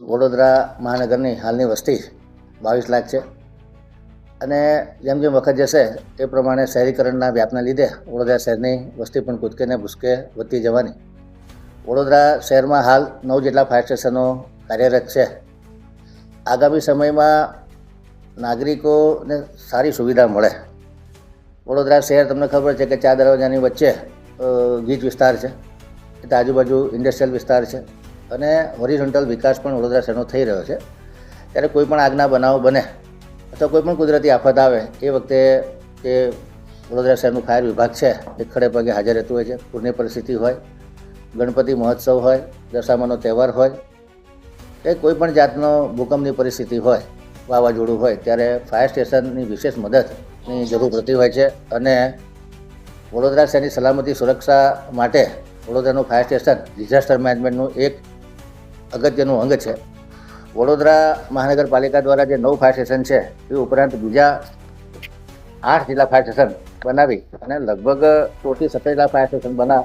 વડોદરા મહાનગરની હાલની વસ્તી બાવીસ લાખ છે. અને જેમ જેમ વખત જશે એ પ્રમાણે શહેરીકરણના વ્યાપના લીધે વડોદરા શહેરની વસ્તી પણ કૂદકેને ભૂસકે વધતી જવાની. વડોદરા શહેરમાં હાલ નવ જેટલા ફાયર સ્ટેશનો કાર્યરત છે. આગામી સમયમાં નાગરિકોને સારી સુવિધા મળે. વડોદરા શહેર તમને ખબર છે કે ચાર દરવાજાની વચ્ચે ગીચ વિસ્તાર છે. એટલે આજુબાજુ ઇન્ડસ્ટ્રીયલ વિસ્તાર છે. અને હોરિઝોન્ટલ વિકાસ પણ વડોદરા શહેરનો થઈ રહ્યો છે. ત્યારે કોઈપણ આગના બનાવ બને અથવા કોઈપણ કુદરતી આફત આવે, એ વખતે જે વડોદરા શહેરનું ફાયર વિભાગ છે, એ ખડે પગે હાજર રહેતું હોય છે. પૂરની પરિસ્થિતિ હોય, ગણપતિ મહોત્સવ હોય, દશામાનો તહેવાર હોય કે કોઈપણ જાતનો ભૂકંપની પરિસ્થિતિ હોય, વાવાઝોડું હોય, ત્યારે ફાયર સ્ટેશનની વિશેષ મદદની જરૂર પડતી હોય છે અને વડોદરા શહેરની સલામતી સુરક્ષા માટે વડોદરાનું ફાયર સ્ટેશન ડિઝાસ્ટર મેનેજમેન્ટનું એક અગત્યનું અંગ છે. વડોદરા મહાનગરપાલિકા દ્વારા જે નવ ફાયર સ્ટેશન છે, એ ઉપરાંત બીજા આઠ જિલ્લા ફાયર સ્ટેશન બનાવી અને લગભગ ચોથી સત્તર જિલ્લા ફાયર સ્ટેશન બના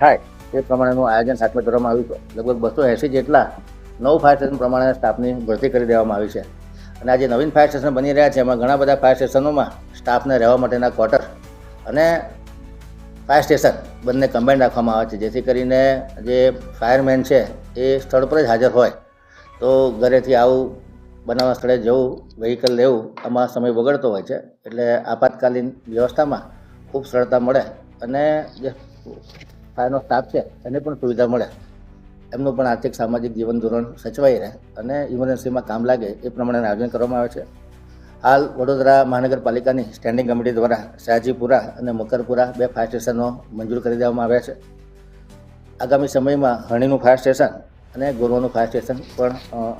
થાય તે પ્રમાણેનું આયોજન સાથે કરવામાં આવ્યું છે લગભગ બસો એંસી જેટલા નવ ફાયર સ્ટેશન પ્રમાણે સ્ટાફની ભરતી કરી દેવામાં આવી છે. અને આ જે નવીન ફાયર સ્ટેશન બની રહ્યા છે, એમાં ઘણા બધા ફાયર સ્ટેશનોમાં સ્ટાફને રહેવા માટેના ક્વાર્ટર અને ફાયર સ્ટેશન બંને કમ્બાઈન રાખવામાં આવે છે. જેથી કરીને જે ફાયરમેન છે, એ સ્થળ પર જ હાજર હોય. તો ઘરેથી આવું બનાવવા સ્થળે જવું વ્હીકલ લેવું, આમાં સમય બગડતો હોય છે. એટલે આપાતકાલીન વ્યવસ્થામાં ખૂબ સરળતા મળે અને જે ફાયરનો સ્ટાફ છે, એને પણ સુવિધા મળે. એમનું પણ આર્થિક, સામાજિક જીવન ધોરણ સચવાઈ રહે અને ઇમરજન્સીમાં કામ લાગે એ પ્રમાણે આયોજન કરવામાં આવે છે. હાલ વડોદરા મહાનગરપાલિકાની સ્ટેન્ડિંગ કમિટી દ્વારા શાહજીપુરા અને મકરપુરા બે ફાયર સ્ટેશનો મંજૂર કરી દેવામાં આવ્યા છે. આગામી સમયમાં હણીનું ફાયર સ્ટેશન અને ગોરવાનું ફાયર સ્ટેશન પણ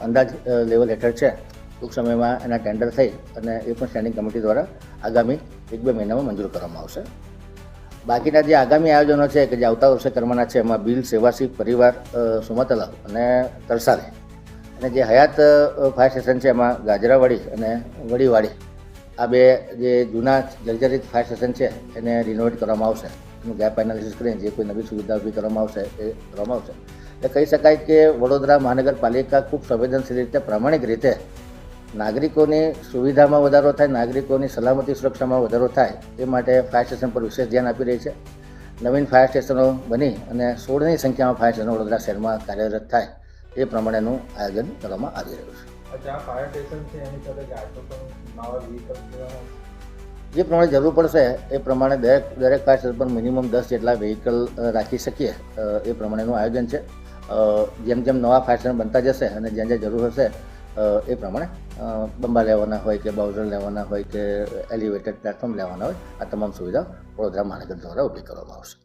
અંદાજ લેવલ હેઠળ છે. ટૂંક સમયમાં એના ટેન્ડર થઈ અને એ પણ સ્ટેન્ડિંગ કમિટી દ્વારા આગામી એક બે મહિનામાં મંજૂર કરવામાં આવશે. બાકીના જે આગામી આયોજનો છે કે જે આવતા વર્ષે કરવાના છે એમાં બિલ સેવાસી પરિવાર અ, સુમતલાવ અને તરસાલી અને જે હયાત ફાયર સ્ટેશન છે એમાં ગાજરાવાડી અને વડીવાડી. આ બે જે જૂના જર્જરિત ફાયર સ્ટેશન છે, એને રિનોવેટ કરવામાં આવશે. એનું ગેપ એનાલિસિસ કરીને જે કોઈ નવી સુવિધા ઊભી કરવામાં આવશે, એ કરવામાં આવશે. એટલે કહી શકાય કે વડોદરા મહાનગરપાલિકા ખૂબ સંવેદનશીલ રીતે પ્રામાણિક રીતે નાગરિકોની સુવિધામાં વધારો થાય, નાગરિકોની સલામતી સુરક્ષામાં વધારો થાય, એ માટે ફાયર સ્ટેશન પર વિશેષ ધ્યાન આપી રહી છે. નવીન ફાયર સ્ટેશનો બની અને સોળની સંખ્યામાં ફાયર સ્ટેશનો વડોદરા શહેરમાં કાર્યરત થાય. એ પ્રમાણેનું આયોજન કરવામાં આવી રહ્યું છે. જે પ્રમાણે જરૂર પડશે એ પ્રમાણે દરેક દરેક ફાયર પર મિનિમમ દસ જેટલા વ્હીકલ રાખી શકીએ એ પ્રમાણેનું આયોજન છે. જેમ જેમ નવા ફાયર સ્ટેશન બનતા જશે અને જ્યાં જ્યાં જરૂર હશે એ પ્રમાણે બંબા લેવાના હોય કે બાઉઝર લેવાના હોય કે એલિવેટેડ પ્લેટફોર્મ લેવાના હોય આ તમામ સુવિધા વડોદરા મહાનગર દ્વારા ઊભી કરવામાં આવશે.